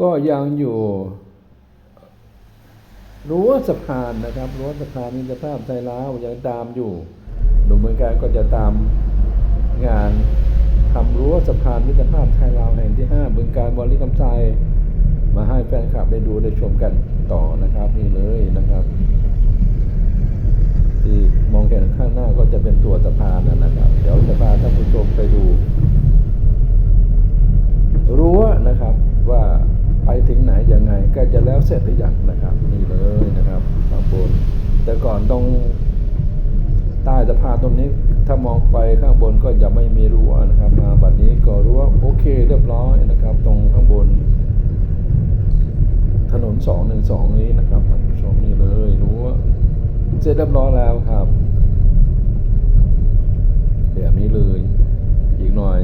ก็ยังอยู่รั้วสะพานนะครับรั้วสะพานมิตรภาพไทยลาวยังตามอยู่ดูเมือนกันก็จะตามงานทำรั้วสะพานมิตรภาพไทยลาวแห่งที่5บึงการบริกรรมไทยมาให้แฟนคลับได้ดูได้ชมกันต่อนะครับนี่เลยนะครับ ที่มองเห็นข้างหน้าก็จะเป็นตัวสะพานนะครับ เดี๋ยวจะพาท่านผู้ชมไปดู เสร็จหรือยังนะครับ นี่เลยนะครับข้างบน แต่ก่อนตรงใต้สะพานตรงนี้ถ้ามองไปข้างบนก็จะไม่มีรั้วนะครับมาบัดนี้ก็รั้วโอเคเรียบร้อยนะครับ ตรงข้างบน ถนนสองหนึ่งสองนี้นะครับท่านผู้ชมนี่เลยรั้วเสร็จเรียบร้อยแล้วครับแบบนี้เลยอีกหน่อย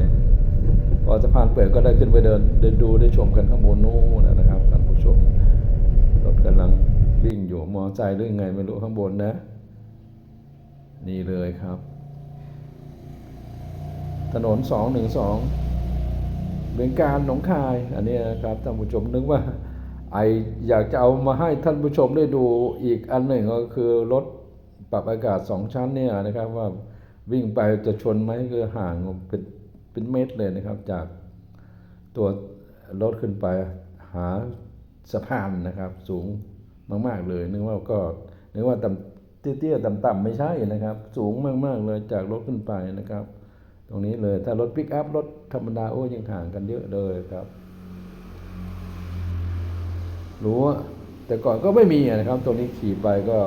พอสะพานเปิดก็ได้ขึ้นไปเดินเดินดูได้ชมกันข้างบนนู้นนะครับท่านผู้ชม กำลังวิ่งอยู่มอไซค์หรือยังไงไม่รู้ข้างบนนะ นี่เลยครับ ถนนสองหนึ่งสองเบียงการหนองคาย อันนี้นะครับท่านผู้ชมนึกว่าไออยากจะเอามาให้ท่านผู้ชมได้ดูอีกอันหนึ่งก็คือรถปรับอากาศสองชั้นเนี่ยนะครับว่าวิ่งไปจะชนไหมคือห่างเป็นเป็นเมตรเลยนะครับ จากตัวรถขึ้นไปหา สะพานนะครับ สูงมาก ๆ เลย นึกว่าก็นึกว่าต่ำเตี้ยๆต่ำๆไม่ใช่นะครับ สูงมาก ๆ เลยจากรถขึ้นไปนะครับ ตรงนี้เลยถ้ารถปิกอัพรถธรรมดาโอ้ยังห่างกันเยอะเลยครับรั้วแต่ก่อนก็ไม่มีนะครับ ตรงนี้ขี่ไปก็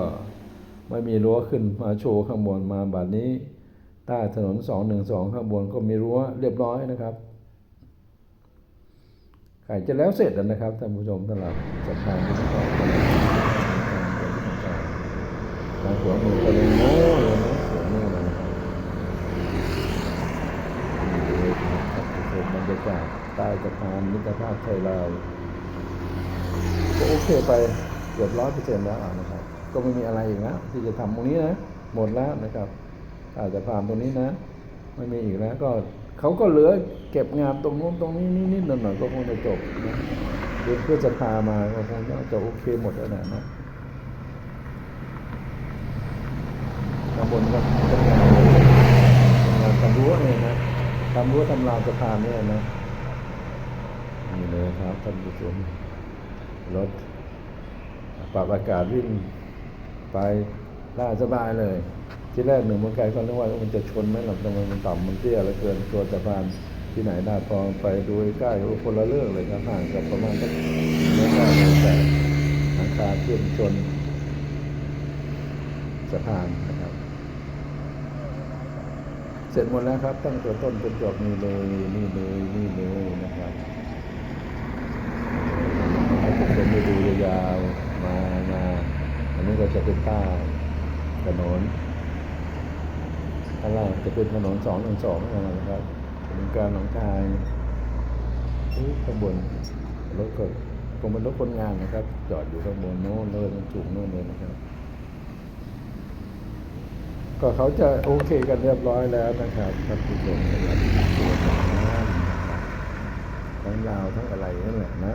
ไม่มีรั้วขึ้นมาโชว์ข้างบนมาบัดนี้ใต้ถนน 212 ข้างบนก็มีรั้วเรียบร้อยนะครับ ใกล้จะแล้วเสร็จแล้วนะครับท่านผู้ชมสำหรับสะพานที่ต่อไปทางหัวมือก็เลยโม้เลยนะหัวมือเลยนะครับนี่เลยครับท่านผู้ชมบรรยากาศใต้สะพานมิตรภาพไทยลาวก็โอเคไปเกือบร้อยเปอร์เซ็นต์แล้วนะครับ ก็ไม่มีอะไรอีกแล้วที่จะทำตรงนี้นะ หมดแล้วนะครับอาจจะผ่านตรงนี้นะ ไม่มีอีกแล้วก็ เขาก็เหลือเก็บงานตรงนู้นตรงนี้นิดๆหน่อยๆก็คงจะจบนะเดือนเพื่อจะพามาก็คงจะโอเคหมดแล้วนะนะข้างบนก็เป็นงานงานทำรั้วเนี่ยนะทำรั้วทำราวสะพานเนี่ยนะนี่เลยครับท่านผู้ชมรถปรับอากาศวิ่งไปได้สบายเลย ที่แรกหนึ่งมันไกลก็นึกว่ามันจะชนไหมหรอกทำไมมันต่ำมันเตี้ยเหลือเกินตัวสะพานที่ไหนได้พอไปดูใกล้ๆโอ้คนละเรื่องเลยครับห่างกับประมาณสักเมตรได้แต่หลังคาขึ้นชนสะพานนะครับ เสร็จหมดแล้วครับ ตั้งแต่ต้นจนจบนี่เลยนี่เลยนี่เลยนะครับให้ทุกคนได้ดูยาวๆมามาอันนี้ก็จะเป็นใต้ถนน ข้างล่างจะเป็นถนนสองหนึ่งสองนะครับเป็นการหนองคายข้างบนรถก็คงเป็นรถคนงานนะครับ จอดอยู่ข้างบนโน้นเลยมันสูงโน้นเลยนะครับ ก็เขาจะโอเคกันเรียบร้อยแล้วนะครับท่านผู้ชมสำหรับตัวนะทั้งลาวทั้งอะไรนั่นแหละนะ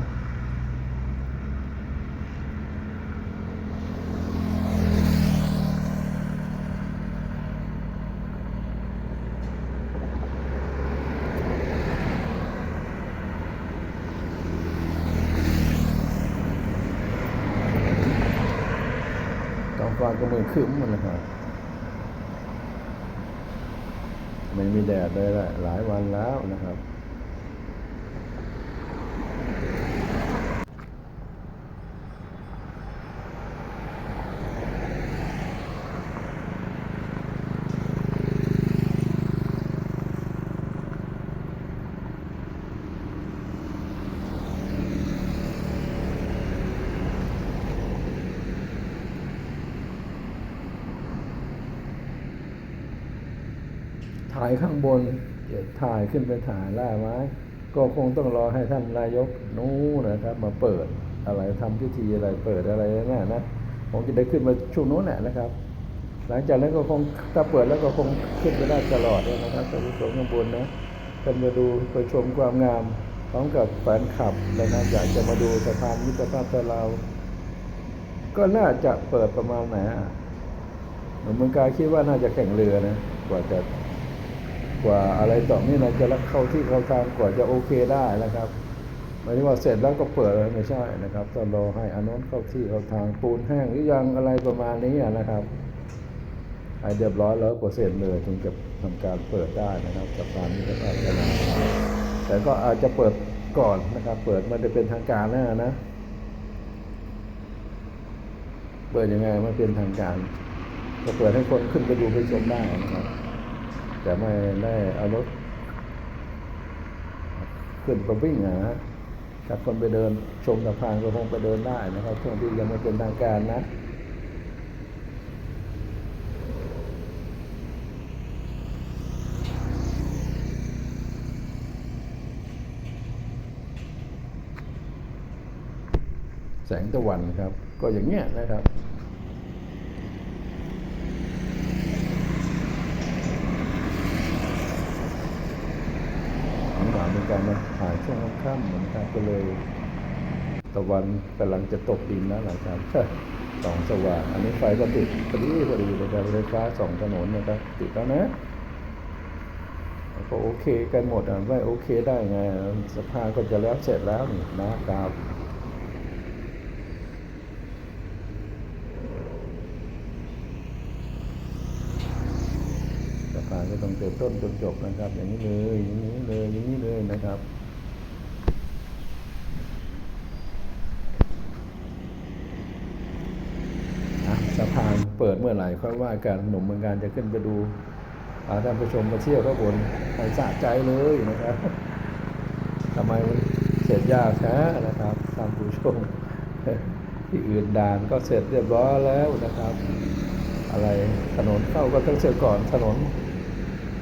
ท้อง ฟ้าก็มือครึ้มหมดเลยครับไม่มีแดดเลยละหลายวันแล้วนะครับ ถ่ายข้างบนเดี๋ยวถ่ายขึ้นไปถ่ายล่าไว้ก็คงต้องรอให้ท่านนายกนู้นะครับ มาเปิดอะไรทำพิธีอะไรเปิดอะไรนั่นนะคงจะได้ขึ้นมาช่วงนู้นแหละนะครับ หลังจากนั้นก็คงถ้าเปิดแล้วก็คงขึ้นไปได้ตลอดเลยนะครับท่านผู้ชมข้างบนนะท่านมาดูไปชมความงามพร้อมกับแฟนคลับนะครับอยากจะมาดูสะพานมิตรภาพไทยลาวก็น่าจะเปิดประมาณไหนอะเหมือนเมืองกายคิดว่าน่าจะแข่งเรือนะกว่าจะ กว่าอะไรต่อนี่นะจะรักเข้าที่เข้าทางกว่าจะโอเคได้นะครับไม่ได้ว่าเสร็จแล้วก็เปิดไม่ใช่นะครับต้องรอให้อนนท์เข้าที่เข้าทางปูนแห้งหรือยังอะไรประมาณนี้นะครับให้เรียบร้อยแล้วเปอร์เซ็นเลยถึงจะทำการเปิดได้นะครับสะพานมิตรภาพไทยลาวแต่ก็อาจจะเปิดก่อนนะครับ เปิดมันจะเป็นทางการแน่นะเปิดยังไงมันเป็นทางการก็เปิดให้คนขึ้นไปดูไปชมได้นะครับ แต่ไม่ได้เอารถขึ้นไปวิ่งนะฮะถ้าคนไปเดินชมสะพานก็คงไปเดินได้นะครับช่วงที่ยังไม่เป็นทางการนะแสงตะวันครับ ก็อย่างเงี้ยนะครับ ของหวานเป็นการ มาถ่ายช่วงค่ำเหมือนกันก็เลย ตะวันกำลังจะตกดินแล้วนะครับสองสว่าง อันนี้ไฟก็ติดพอดีพอดีนะครับไฟฟ้าสองถนนนะครับติดแล้วนะก็โอเคกันหมดอะไม่โอเคได้ไงสะพาก็จะแล้วเสร็จแล้วนี่นะครับสะพาก็ต้องเติมต้นจนจบนะครับ อย่างนี้เลยอย่างนี้เลยอย่างนี้เลยนะครับ อะสะพาน เปิดเมื่อไหร่ค่อยว่ากันหนุ่มเมืองการจะขึ้นไปดูพาท่านผู้ชมมาเที่ยวข้างบนให้สะใจเลยนะครับทำไมมันเสร็จยากแท้นะครับท่านผู้ชมที่อื่นด่านก็เสร็จเรียบร้อยแล้วนะครับ อะไรถนนเข้าก็ต้องเสร็จก่อนถนน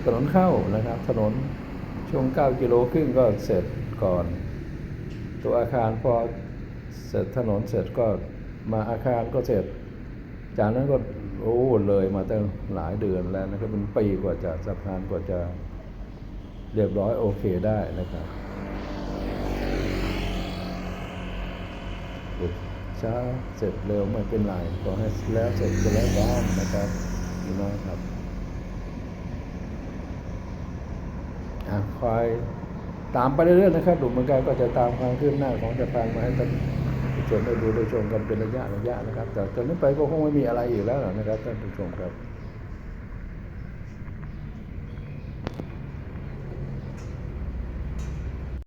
ถนนเข้านะครับ ถนนช่วง 9 กิโลครึ่งก็เสร็จก่อน ตัวอาคารพอเสร็จถนนเสร็จก็มาอาคารก็เสร็จ จากนั้นก็โอ้เลยมาตั้งหลายเดือนแล้วนะครับเป็นปีกว่าจะสะพานกว่าจะเรียบร้อยโอเคได้นะครับเช้าเสร็จเร็วไม่เป็นไรขอให้แล้วเสร็จก็แล้วกันนะครับพี่น้องครับอะคอยตามไปเรื่อยๆนะครับดูเมือกันก็จะตามความคืบหน้าของสะพานมาให้ท่าน ชมได้ดูได้ชมกันเป็นระยะระยะนะครับ แต่ตอนนี้ไปก็คงไม่มีอะไรอีกแล้วนะครับท่านผู้ชมครับ